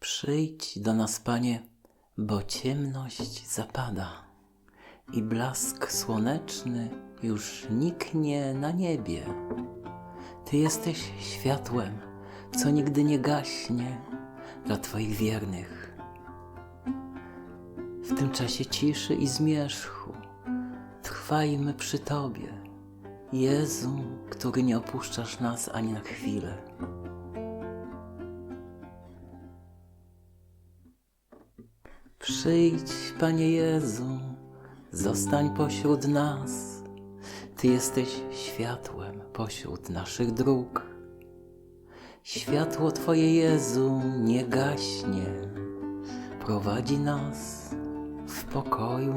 Przyjdź do nas, Panie, bo ciemność zapada i blask słoneczny już niknie na niebie. Ty jesteś światłem, co nigdy nie gaśnie dla Twoich wiernych. W tym czasie ciszy i zmierzchu trwajmy przy Tobie, Jezu, który nie opuszczasz nas ani na chwilę. Przyjdź, Panie Jezu, zostań pośród nas. Ty jesteś światłem pośród naszych dróg. Światło Twoje, Jezu, nie gaśnie, prowadzi nas w pokoju.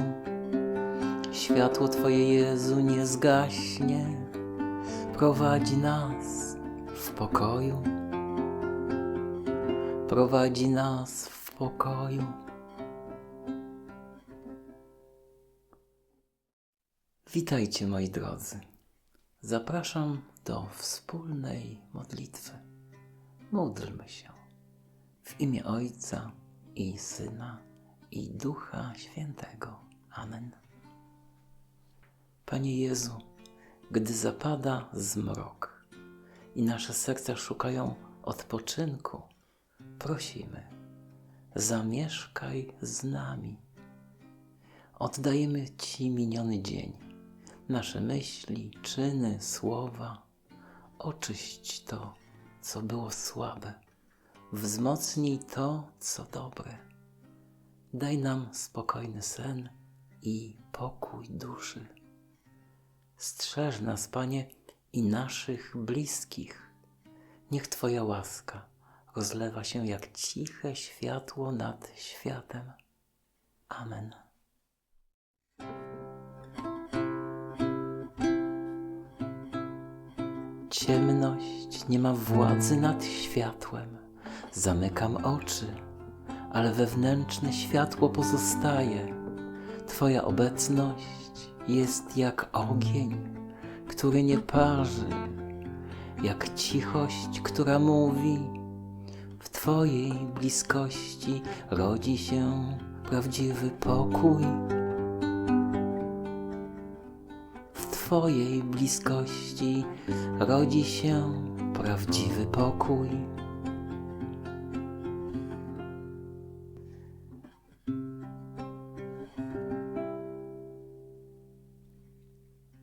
Światło Twoje, Jezu, nie zgaśnie, prowadzi nas w pokoju. Prowadzi nas w pokoju. Witajcie moi drodzy. Zapraszam do wspólnej modlitwy. Módlmy się w imię Ojca i Syna i Ducha Świętego. Amen. Panie Jezu, gdy zapada zmrok i nasze serca szukają odpoczynku, prosimy, zamieszkaj z nami. Oddajemy Ci miniony dzień, nasze myśli, czyny, słowa. Oczyść to, co było słabe, wzmocnij to, co dobre. Daj nam spokojny sen i pokój duszy. Strzeż nas, Panie, i naszych bliskich. Niech Twoja łaska rozlewa się jak ciche światło nad światem. Amen. Ciemność nie ma władzy nad światłem. Zamykam oczy, ale wewnętrzne światło pozostaje. Twoja obecność jest jak ogień, który nie parzy, jak cichość, która mówi. W Twojej bliskości rodzi się prawdziwy pokój. Twojej bliskości rodzi się prawdziwy pokój.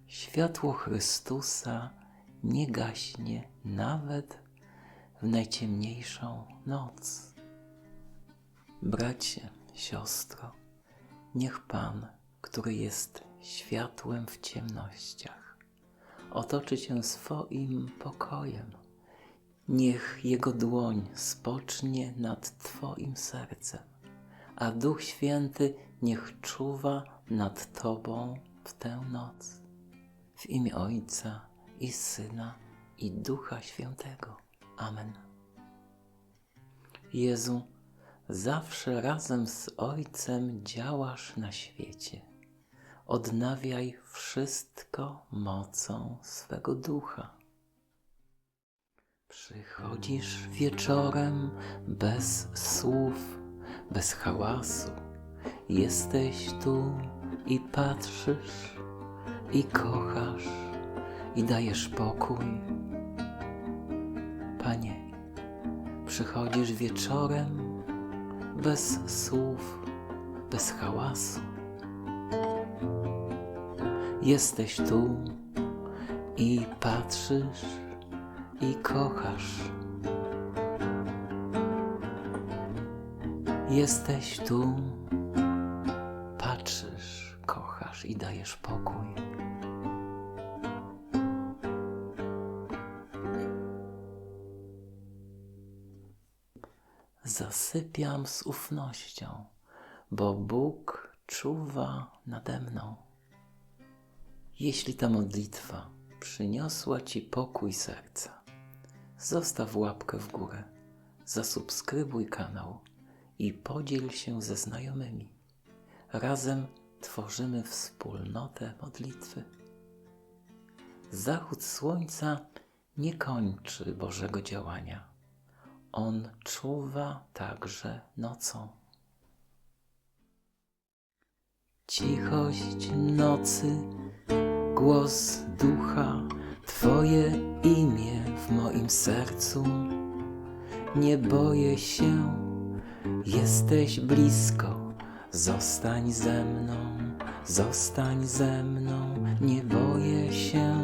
Światło Chrystusa nie gaśnie nawet w najciemniejszą noc. Bracie, siostro, niech Pan, który jest światłem w ciemnościach, otoczy cię swoim pokojem. Niech Jego dłoń spocznie nad Twoim sercem, a Duch Święty niech czuwa nad Tobą w tę noc. W imię Ojca i Syna i Ducha Świętego. Amen. Jezu, zawsze razem z Ojcem działasz na świecie. Odnawiaj wszystko mocą swego ducha. Przychodzisz wieczorem bez słów, bez hałasu. Jesteś tu i patrzysz, i kochasz, i dajesz pokój. Panie, przychodzisz wieczorem bez słów, bez hałasu. Jesteś tu i patrzysz i kochasz. Jesteś tu, patrzysz, kochasz i dajesz pokój. Zasypiam z ufnością, bo Bóg czuwa nade mną. Jeśli ta modlitwa przyniosła Ci pokój serca, zostaw łapkę w górę, zasubskrybuj kanał i podziel się ze znajomymi. Razem tworzymy wspólnotę modlitwy. Zachód słońca nie kończy Bożego działania. On czuwa także nocą. Cichość nocy, głos ducha, Twoje imię w moim sercu. Nie boję się, jesteś blisko, zostań ze mną, zostań ze mną. Nie boję się,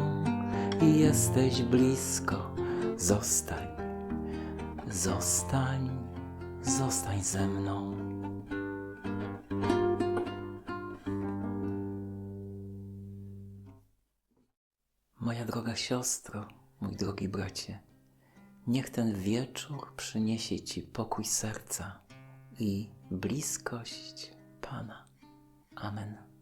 jesteś blisko, zostań, zostań, zostań ze mną. Siostro, mój drogi bracie, niech ten wieczór przyniesie Ci pokój serca i bliskość Pana. Amen.